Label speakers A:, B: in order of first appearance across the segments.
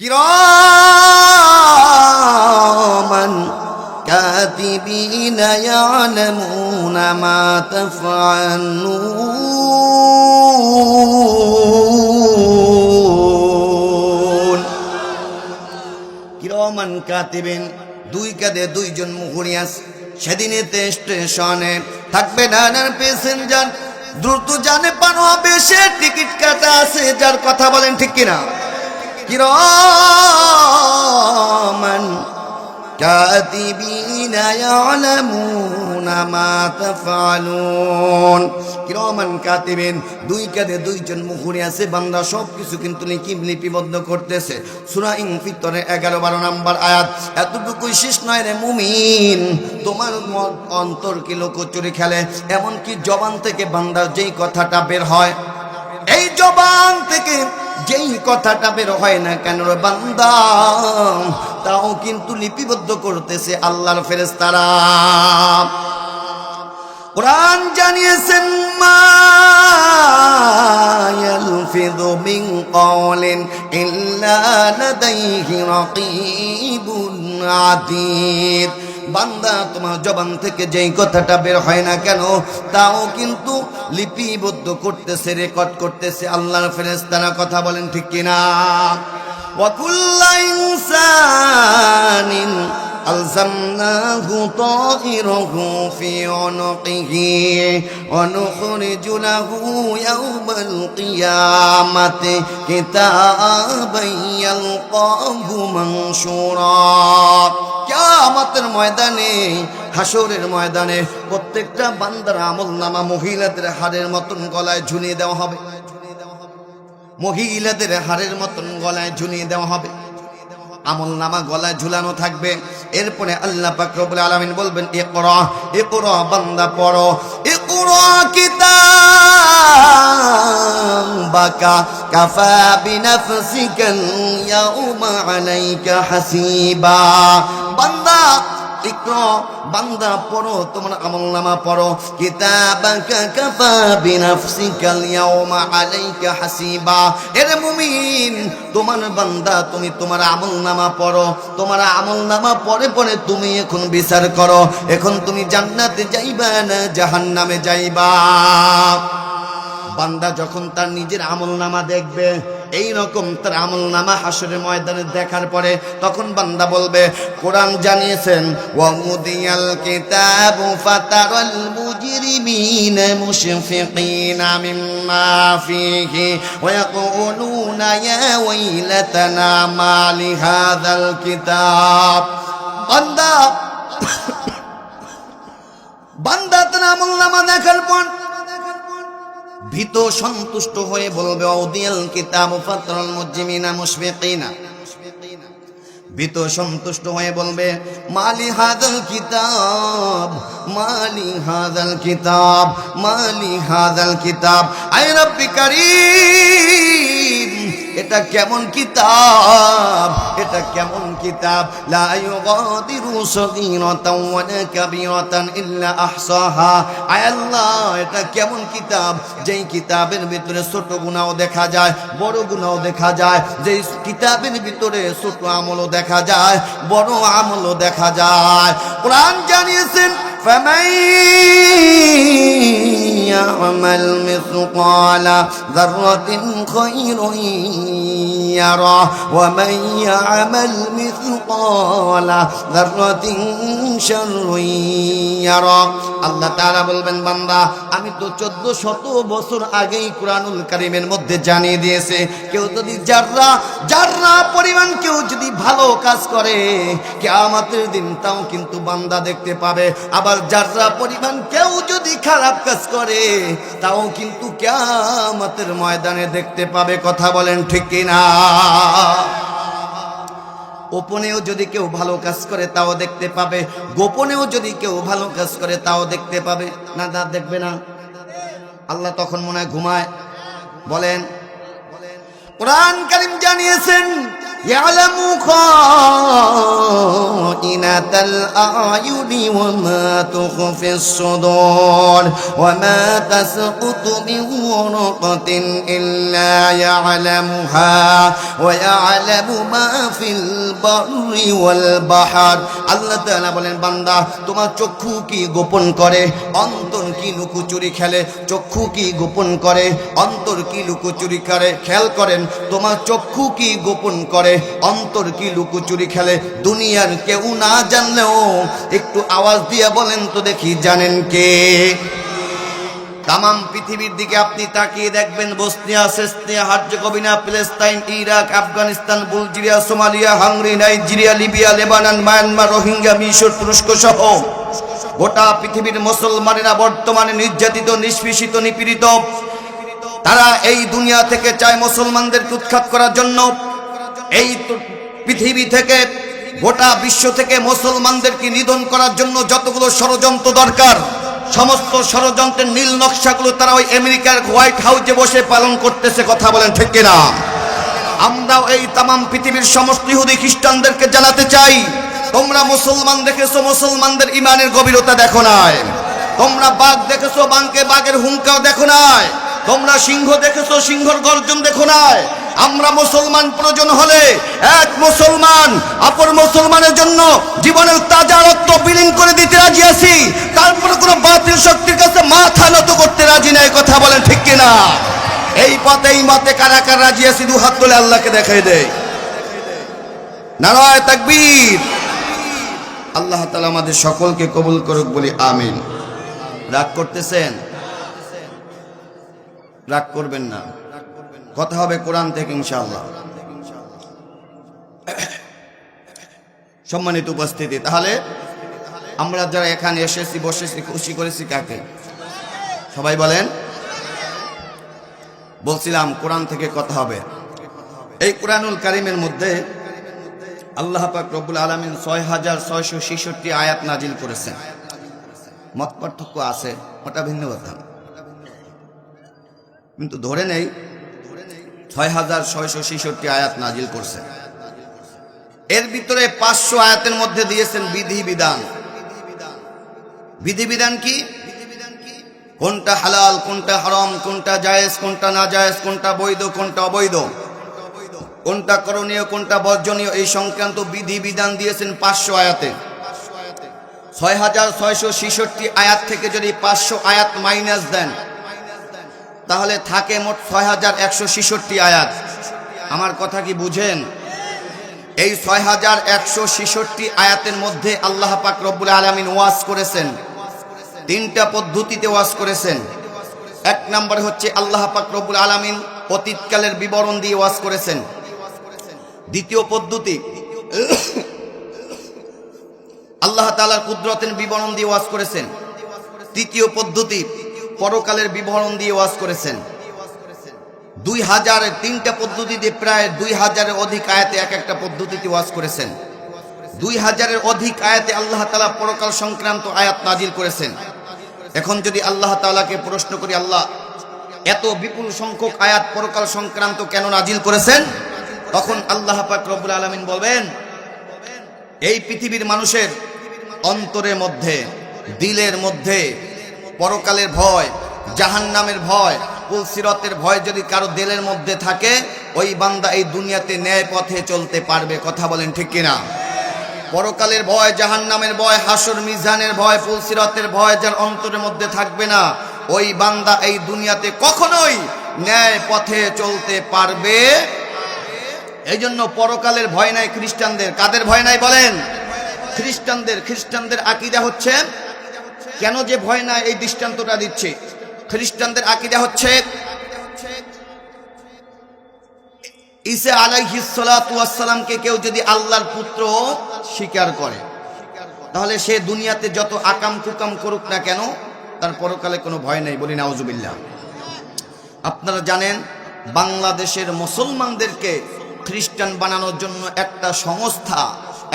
A: কিরামান কাতিবিনা ইয়ালামুনা মা তাফআলুন কিরামান কাতিবিন দুই কাঁধে দুইজন মুহুরি আছে সেদিনে স্টেশনে থাকবে নানার প্যাসেঞ্জার। দ্রুত জানে পানো হবে টিকিট কাটা আছে, যার কথা বলেন ঠিক কিনা? কিরমান كاتبين يعلمون ما تفعلون কিরমান কাতিবেন দুই কাঁধে দুইজন মুখুরি আছে বান্দা সব কিছু কিন্তু লিখি লিপিবদ্ধ করতেছে সূরা ইনফিতরের 11 12 নাম্বার আয়াত এতটুকুই শেষ নয় রে মুমিন তোমার ম- অন্তর কি লোকচুরি খেলে এমন কি জবান থেকে বান্দার যেই কথাটা বের হয় এই জবান থেকে যেই কথাটা বের হয় না কেন বান্দা? তাও কিন্তু লিপিবদ্ধ করতেছে আল্লাহর ফেরেস্তারা কোরআন জানিয়েছেন, মা বান্দা, তোমার জবান থেকে যেই কথাটা বের হয় না কেন, তাও কিন্তু লিপিবদ্ধ করতেছে রেকর্ড করতেছে। আল্লাহর ফেরেস্তারা কথা বলেন ঠিক কিনা? ওয়াকুল্লা ألزمناه طائره في عنقه ونخرج له يوم القيامة كتابا يلقاه منشورا কিয়ামতের ময়দানে হাসরের ময়দানে প্রত্যেকটা বান্দার আমল নামা মহিলাদের হাড়ের মতন গলায় ঝুলিয়ে দেওয়া হবে মহিলাদের হাড়ের মতন গলায় ঝুলিয়ে দেওয়া হবে আমল নামা গলায় ঝুলানো থাকবে এরপরে আল্লাহ পাক রব্বুল আলামিন বলবেন, ইকরা ইকরা, বান্দা, পড়ো। ইকরা কিতাবাকা কাফা বিনাফসিকাল ইয়াউমা আলাইকা হাসিবা। বান্দা ইকরা, বান্দা পড়ো, তোমার আমল নামা পড়ো। কিতাবাকা কাফা বিনাফসিকাল ইয়াউমা আলাইকা হাসিবা। এর মুমিন, তোমার বান্দা, তুমি তোমার আমল নামা পড়ো। তোমার আমল নামা পড়ে পড়ে তুমি এখন বিচার করো। এখন তুমি জান্নাতে যাইবা না জাহান্নামে যাইবা? বান্দা যখন তার নিজের আমল নামা দেখবে এই রকম তার আমল নামা হাসরের ময়দানে দেখার পরে তখন বান্দা বলবে, কোরআন জানিয়েছেন, ওয়ামুদিয়াল কিতাবু ফাতারাল মুজরিমিনা মুশফিকিনা মিম্মা ফিহি ওয়া ইয়াকুলুনা ইয়া ওয়াইলাতানা মা লিহাযাল কিতাব। বান্দা বান্দা তার আমল নামা দেখার পর ভীত সন্তুষ্ট হয়ে বলবে অদিয়াল কিতাব ফাতরাল মুজমিনা মুশফিকিনা। ভীত সন্তুষ্ট হয়ে বলবে, মালি হাদাল কিতাব, মালি হাদাল কিতাব, মালি হাদাল কিতাব। আয় রব্বি কারীম! এটা কেমন কিতাব? এটা কেমন কিতাব? লা ইউগাদিরু সগীরাতাও ওয়ালা কাবীরাতান ইল্লা আহসাহা। আয় আল্লাহ, এটা কেমন কিতাব? যেই কিতাবের ভিতরে ছোট গুনাহও দেখা যায়, বড় গুনাহও দেখা যায়, যেই কিতাবের ভিতরে ছোট আমলও দেখা যায়, বড় আমলও দেখা যায়। কোরআন জানিয়েছেন فمن يعمل مثقال ذرة خير يره ومن يعمل مثقال ذرة شر يره আল্লাহ তাআলা বলবেন বান্দা আমি তো চোদ্দ শত বছর আগেই কোরআনুল কারিমের মধ্যে জানিয়ে দিয়েছে কেউ যদি যাররা যাররা পরিমাণ কেউ যদি ভালো কাজ করে কেয়ামতের দিন তাও কিন্তু বান্দা দেখতে পাবে আবার যাররা পরিমাণ কেউ যদি খারাপ কাজ করে, তাও কিন্তু কেয়ামতের ময়দানে দেখতে পাবে কথা বলেন ঠিক কিনা? গোপনেও যদি কেউ ভালো কাজ করে, তাও দেখতে পাবে। গোপনেও যদি কেউ ভালো কাজ করে, তাও দেখতে পাবে। না তা দেখবে না। আল্লাহ তখন মনে হয় ঘুমায়। বলেন। কোরআন কারিম জানিয়েছেন يعلم خائنة الأعين وما تخفي الصدور وما تسقط من ورقة إلا يعلمها ويعلم ما في البر والبحر আল্লাহ তাআলা বলেন বান্দা তোমার চক্ষু কি গোপন করে অন্তর কি লুকোচুরি খেলে, চক্ষু কি গোপন করে, অন্তর কি লুকোচুরি করে, খেয়াল করেন, তোমার চক্ষু কি গোপন করে, অন্তর কি লুকোচুরি খেলে, দুনিয়ার কেউ না জানলেও একটু আওয়াজ দিয়ে বলেন তো দেখি জানেন কে। তামাম পৃথিবীর দিকে আপনি তাকিয়ে দেখবেন, Bosnia সেসনিয়া Herzegovina Palestine Iraq, Afghanistan Bulgaria Somalia, Hungary, Nigeria, Libya, Lebanon, Myanmar, Rohingya, মিশর, তুরস্ক সহ গোটা পৃথিবীর মুসলমানেরা বর্তমানে নির্যাতিত, নিষ্পেষিত, নিপীড়িত। তারা এই দুনিয়া থেকে চায় মুসলমানদেরকে উৎখাত করার জন্য। এই পৃথিবী থেকে, গোটা বিশ্ব থেকে মুসলমানদেরকে নিধন করার জন্য যতগুলো ষড়যন্ত্র দরকার, সমস্ত ষড়যন্ত্রের নীল নকশাগুলো তারা ওই আমেরিকার হোয়াইট হাউসে বসে পালন করতেছে, কথা বলেন ঠিক কিনা? আমরাও এই তামাম পৃথিবীর সমস্ত ইহুদি খ্রিস্টানদেরকে জানাতে চাই। তোমরা মুসলমান দেখেছ, মুসলমানদের ইমানের গভীরতা দেখো নাই। তোমরা বাঘ দেখেছ, বাঘকে বাঘের হুঙ্কাও দেখো নাই। তোমরা সিংহ দেখেছ, সিংহর গর্জন দেখো নাই। আমরা মুসলমান প্রয়োজন হলে এক মুসলমান, অপর মুসলমানের জন্য জীবনের তাজা রক্ত বিলীন করে দিতে রাজি আছি। তারপরে কোনো বাতিল শক্তির কাছে মাথা নত করতে রাজি নাই, কথা বলেন ঠিক কিনা? এই পথে, এই মতে কারা কারা রাজি আছি, দু হাত তুলে আল্লাহকে দেখাই দেয় নারায় তাকবীর। আল্লাহ তালা আমাদের সকলকে কবুল করুক বলি আমিন। রাগ করতেছেন? রাগ করবেন না। কথা হবে কোরআন থেকে ইনশাআল্লাহ। সম্মানিত উপস্থিতি, তাহলে আমরা যারা এখানে এসেছি, বসেছি, খুশি করেছি কাকে? সবাই বলেন। বলছিলাম কোরআন থেকে কথা হবে। এই কোরআনুল কারিমের মধ্যে আল্লাহ পাক রব্বুল আলমিন ছয় হাজার ছয়শো ছেষট্টি আয়াত নাজিল করেছেন। মত পার্থক্য আছে, ওটা ভিন্ন কথা। কিন্তু ধরে নেই, ছয় হাজার ছয়শো ছেষট্টি আয়াত নাজিল করছেন। এর ভিতরে পাঁচশো আয়াতের মধ্যে দিয়েছেন বিধি বিধান। বিধি বিধান কি? কোনটা হালাল, কোনটা হারাম, কোনটা জায়েজ, কোনটা না জায়েজ কোনটা বৈধ, কোনটা অবৈধ? কোনটা করণীয়, কোনটা বর্জনীয়, এই সংক্রান্ত বিধি বিধান দিয়েছেন পাঁচশো আয়াতে। ছয় হাজার ছয়শো ছেষট্টি আয়াত থেকে যদি পাঁচশো আয়াত মাইনাস দেন, তাহলে থাকে মোট ছয় হাজার একশো ছেষট্টি আয়াত। আমার কথা কি বুঝেন? এই ছয় হাজার একশো ছেষট্টি আয়াতের মধ্যে আল্লাহ পাক রব্বুল আলমিন ওয়াজ করেছেন। তিনটা পদ্ধতিতে ওয়াজ করেছেন। এক নম্বরে হচ্ছে আল্লাহ পাক রব্বুল আলমিন অতীতকালের বিবরণ দিয়ে ওয়াজ করেছেন। দ্বিতীয় পদ্ধতি। আল্লাহ তালার কুদরতের বিবরণ দিয়ে ওয়াজ করেছেন। তৃতীয় পদ্ধতি, পরকালের বিবরণ দিয়ে ওয়াজ করেছেন। দুই হাজার তিনটা পদ্ধতিতে প্রায় দুই হাজারের অধিক আয়াতে এক একটা পদ্ধতিতে ওয়াজ করেছেন। দুই হাজারের অধিক আয়াতে আল্লাহ তালা পরকাল সংক্রান্ত আয়াত নাজিল করেছেন। এখন যদি আল্লাহ তালাকে প্রশ্ন করি, আল্লাহ, এত বিপুল সংখ্যক আয়াত পরকাল সংক্রান্ত কেন নাজিল করেছেন? তখন আল্লাহ পাক রব্বুল আলমিন বলবেন, এই পৃথিবীর মানুষের অন্তরের মধ্যে, দিলের মধ্যে, পরকালের ভয়, জাহান্নামের ভয় পুলসিরতের ভয় যদি কারও দিলের মধ্যে থাকে, ওই বান্দা এই দুনিয়াতে ন্যায় পথে চলতে পারবে। কথা বলেন ঠিক কিনা? পরকালের ভয়, জাহান্নামের ভয়, হাসর, মিজানের ভয় ফুলসিরতের ভয় যার অন্তরের মধ্যে থাকবে না, ওই বান্দা এই দুনিয়াতে কখনোই ন্যায় পথে চলতে পারবে এই জন্য পরকালের ভয় নাই খ্রিস্টানদের। কাদের ভয় নাই বলেন? খ্রিস্টানদের খ্রিস্টানদের আকিদা হচ্ছে, কেন যে ভয় নাই এই দৃষ্টান্তটা দিচ্ছে? খ্রিস্টানদের আকিদা হচ্ছে, ঈসা আলাইহিসালামকে কেউ যদি আল্লাহর পুত্র স্বীকার করে, তাহলে সে দুনিয়াতে যত আকাম কুকাম করুক না কেন, তার পরকালে কোনো ভয় নেই বলি নাউজুবিল্লাহ। আপনারা জানেন, বাংলাদেশের মুসলমানদেরকে খ্রিস্টান বানানোর জন্য একটা সংস্থা,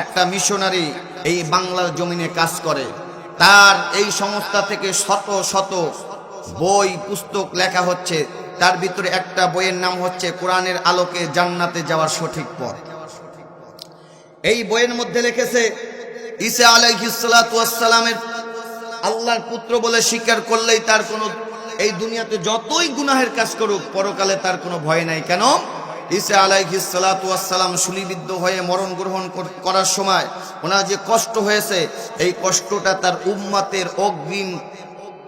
A: একটা মিশনারি এই বাংলার জমিনে কাজ করে। তার এই সংস্থা থেকে শত শত বই, পুস্তক লেখা হচ্ছে। তার ভিতরে একটা বইয়ের নাম হচ্ছে কোরআনের আলোকে জান্নাতে যাওয়ার সঠিক পথ। এই বইয়ের মধ্যে লিখেছে, ঈসা আলাইহিসসালামের আল্লাহর পুত্র বলে স্বীকার করলেই তার কোনো, এই দুনিয়াতে যতই গুনাহের কাজ করুক, পরকালে তার কোনো ভয় নাই। কেন? ঈসা আলাইহিসসালাম শুলিবিদ্ধ হয়ে মরণ গ্রহণ করার সময় ওনার যে কষ্ট হয়েছে, এই কষ্টটা তার উম্মাতের অগ্রিম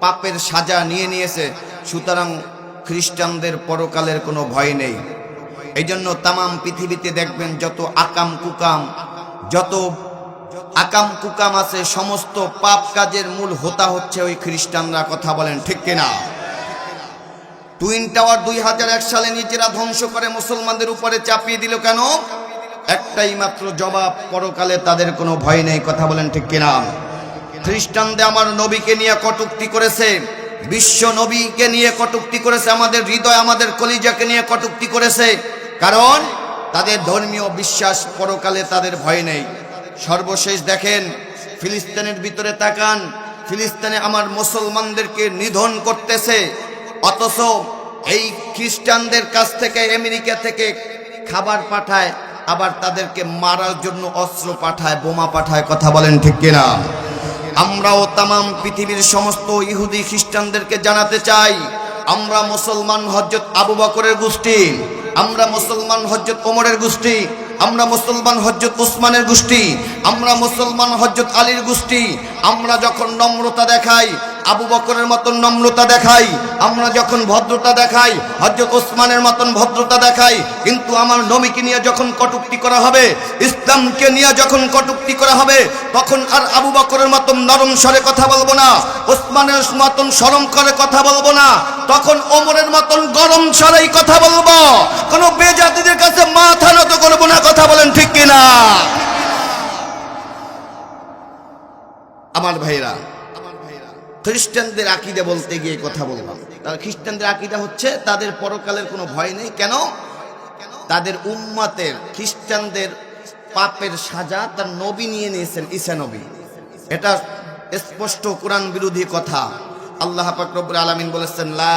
A: পাপের সাজা নিয়ে নিয়েছে। সুতরাং খ্রিস্টানদের পরকালের কোনো ভয় নেই। এই জন্য তামাম পৃথিবীতে দেখবেন যত আকাম কুকাম, যত আকাম কুকাম আছে, সমস্ত পাপ কাজের মূল হোতা হচ্ছে ওই খ্রিস্টানরা। কথা বলেন ঠিক কিনা? টুইন টাওয়ার দুই হাজার এক সালে নিজেরা ধ্বংস করে মুসলমানদের উপরে চাপিয়ে দিল কেন? একটাই মাত্র জবাব, পরকালে তাদের কোনো ভয় নেই, কথা বলেন ঠিক কিনা? খ্রিস্টানদের আমার নবীকে নিয়ে কটুক্তি করেছে, বিশ্ব নবীকে নিয়ে কটুক্তি করেছে, আমাদের হৃদয়, আমাদের কলিজাকে নিয়ে কটুক্তি করেছে। কারণ তাদের ধর্মীয় বিশ্বাস পরকালে তাদের ভয় নেই। সর্বশেষ দেখেন, ফিলিস্তিনের ভিতরে তাকান, ফিলিস্তিনে আমার মুসলমানদেরকে নিধন করতেছে, অথচ এই খ্রিস্টানদের কাছ থেকে, আমেরিকা থেকে খাবার পাঠায়, আবার তাদেরকে মারার জন্য অস্ত্র পাঠায়, বোমা পাঠায়, কথা বলেন ঠিক কিনা? আমরাও তামাম পৃথিবীর সমস্ত ইহুদি খ্রিস্টানদেরকে জানাতে চাই, আমরা মুসলমান হজরত আবু বকরের গোষ্ঠী, আমরা মুসলমান হজরত ওমরের গোষ্ঠী, আমরা মুসলমান হজরত উসমানের গোষ্ঠী, আমরা মুসলমান হজরত আলীর গোষ্ঠী, আমরা যখন নম্রতা দেখাই আবু বকরের মতন নম্রতা দেখাই, আমরা যখন ভদ্রতা দেখাই হজরত ওসমানের মতন ভদ্রতা দেখাই, কিন্তু আমার নবীকে নিয়ে যখন কটুক্তি করা হবে, ইসলামকে নিয়ে যখন কটুক্তি করা হবে, তখন আর আবু বকরের মতন নরম স্বরে কথা বলব না, ওসমানের মতন সরম করে কথা বলব না, তখন ওমরের মতন গরম স্বরেই কথা বলব। কোনো বেজাতিদের কাছে মাথা নত করব না, কথা বলেন ঠিক কিনা? আমার ভাইরা খ্রিস্টানদের আকিদা বলতে গিয়ে কথা বললাম তারা খ্রিস্টানদের আকিদা হচ্ছে, তাদের পরকালের কোনো ভয় নেই। কেন? তাদের উম্মাতের, খ্রিস্টানদের পাপের সাজা তার নবী নিয়ে নিয়েছেন, ঈসা নবী। এটা স্পষ্ট কোরআন বিরোধী কথা। আল্লাহ পাক রব্বুল আলামিন বলেছেন, লা